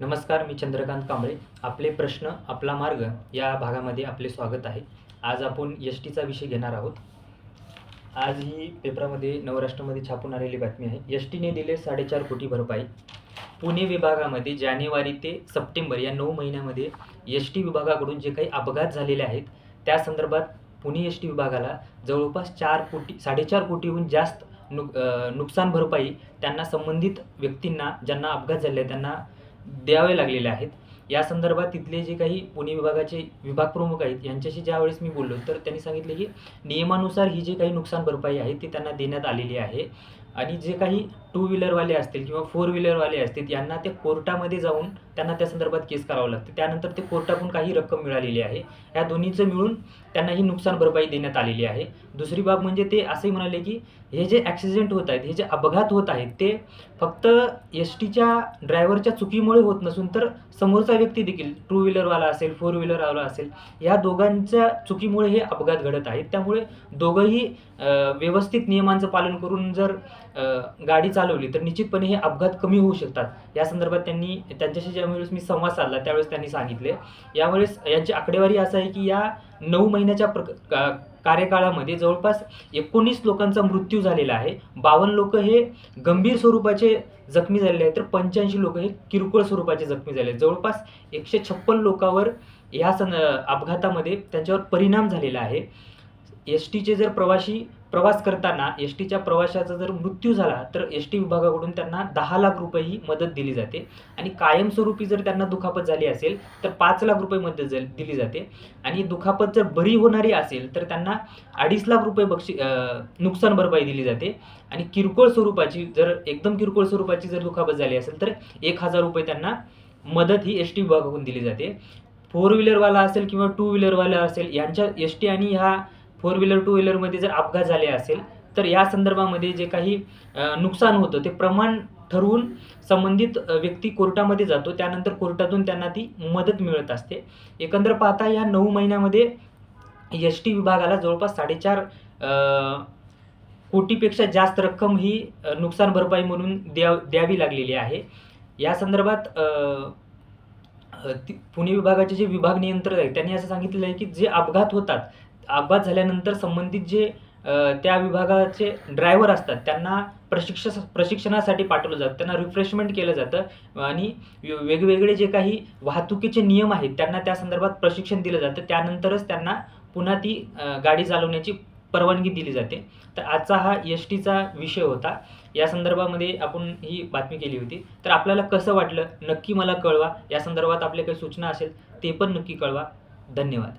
नमस्कार मी चंद्रकांत कांबळे. आपले प्रश्न आपला मार्ग या भागामध्ये आपले स्वागत आहे. आज आपण एस टीचा विषय घेणार आहोत. आज ही पेपरामध्ये नवराष्ट्रामध्ये छापून आलेली बातमी आहे. एस टीने दिले साडेचार कोटी भरपाई. पुणे विभागामध्ये जानेवारी ते सप्टेंबर या नऊ महिन्यामध्ये एस टी विभागाकडून जे काही अपघात झालेले आहेत त्या संदर्भात पुणे एस टी विभागाला जवळपास चार कोटी साडेचार कोटीहून जास्त नुक नुकसान भरपाई त्यांना संबंधित व्यक्तींना ज्यांना अपघात झाले त्यांना द्यावे लागलेले आहेत. या संदर्भात तिथले जे काही पुणे विभागाचे विभाग प्रमुख आहेत यांच्याशी ज्यावेळेस मी बोललो तर त्यांनी सांगितले की नियमानुसार ही जी काही नुकसान भरपाई आहे ती त्यांना देण्यात आलेली आहे. आणि जे काही टू व्हीलरवाले असतील किंवा फोर व्हीलरवाले असतील यांना ते कोर्टामध्ये जाऊन त्यांना त्या संदर्भात केस करावं लागते. त्यानंतर ते कोर्टाकडून काही रक्कम मिळालेली आहे. या दोन्हीचं मिळून त्यांना ही नुकसान भरपाई देण्यात आलेली आहे. दुसरी बाब म्हणजे ते असंही म्हणाले की हे जे ॲक्सिडेंट होत आहेत हे जे अपघात होत आहेत ते फक्त एस टीच्या ड्रायव्हरच्या चुकीमुळे होत नसून तर समोरचा व्यक्ती देखील टू व्हीलरवाला असेल फोर व्हीलरवाला असेल या दोघांच्या चुकीमुळे हे अपघात घडत आहेत. त्यामुळे दोघंही व्यवस्थित नियमांचं पालन करून जर गाडी चालवली तर निश्चितपणे हे अपघात कमी होऊ शकतात. या संदर्भात त्यांनी त्यांच्याशी ज्यावेळेस मी संवाद साधला त्यावेळेस त्यांनी सांगितले. यावेळेस यांची आकडेवारी असं आहे की या नऊ महिन्याच्या प्र का- कार्यकाळामध्ये जवळपास एकोणीस लोकांचा मृत्यू झालेला आहे. बावन्न लोक हे गंभीर स्वरूपाचे जखमी झालेले आहेत तर पंच्याऐंशी लोक हे किरकोळ स्वरूपाचे जखमी झाले आहेत. जवळपास एकशे छप्पन लोकांवर ह्या सन अपघातामध्ये त्यांच्यावर परिणाम झालेला आहे. एस टीचे जर प्रवासी प्रवास करताना एस टीच्या प्रवाशाचा जर मृत्यू झाला तर एस टी विभागाकडून त्यांना दहा लाख रुपये ही मदत दिली जाते. आणि कायमस्वरूपी जर त्यांना दुखापत झाली असेल तर पाच लाख रुपये मदत ज दिली जाते. आणि दुखापत जर बरी होणारी असेल तर त्यांना अडीच लाख रुपये बक्षी नुकसान भरपाई दिली जाते. आणि किरकोळ स्वरूपाची जर एकदम किरकोळ स्वरूपाची जर दुखापत झाली असेल तर एक हजार रुपये त्यांना मदत ही एस टी विभागाकडून दिली जाते. फोर व्हीलरवाला असेल किंवा टू व्हीलरवाला असेल यांच्या एस टी आणि ह्या फोर व्हीलर टू व्हीलरमध्ये जर अपघात झाले असेल तर या संदर्भामध्ये जे काही नुकसान होतं ते प्रमाण ठरवून संबंधित व्यक्ती कोर्टामध्ये जातो. त्यानंतर कोर्टातून त्यांना ती मदत मिळत असते. एकंदर पाहता या नऊ महिन्यामध्ये एस टी विभागाला जवळपास साडेचार कोटीपेक्षा जास्त रक्कम ही नुकसान भरपाई म्हणून द्या द्यावी लागलेली आहे. या संदर्भात ती- पुणे विभागाचे जे विभाग नियंत्रक आहेत त्यांनी असं सांगितलेलं आहे की जे अपघात होतात अपघात झाल्यानंतर संबंधित जे त्या विभागाचे ड्रायव्हर असतात त्यांना प्रशिक्ष प्रशिक्षणासाठी पाठवलं जातं त्यांना रिफ्रेशमेंट केलं जातं आणि वेगवेगळे जे काही वाहतुकीचे नियम आहेत त्यांना त्या संदर्भात प्रशिक्षण दिलं जातं. त्यानंतरच त्यांना पुन्हा ती गाडी चालवण्याची परवानगी दिली जाते. तर आजचा हा एस टीचा विषय होता. या संदर्भामध्ये आपण ही बातमी केली होती. तर आपल्याला कसं वाटलं? नक्की मला कळवा. या संदर्भात आपल्या काही सूचना असेल ते पण नक्की कळवा. धन्यवाद.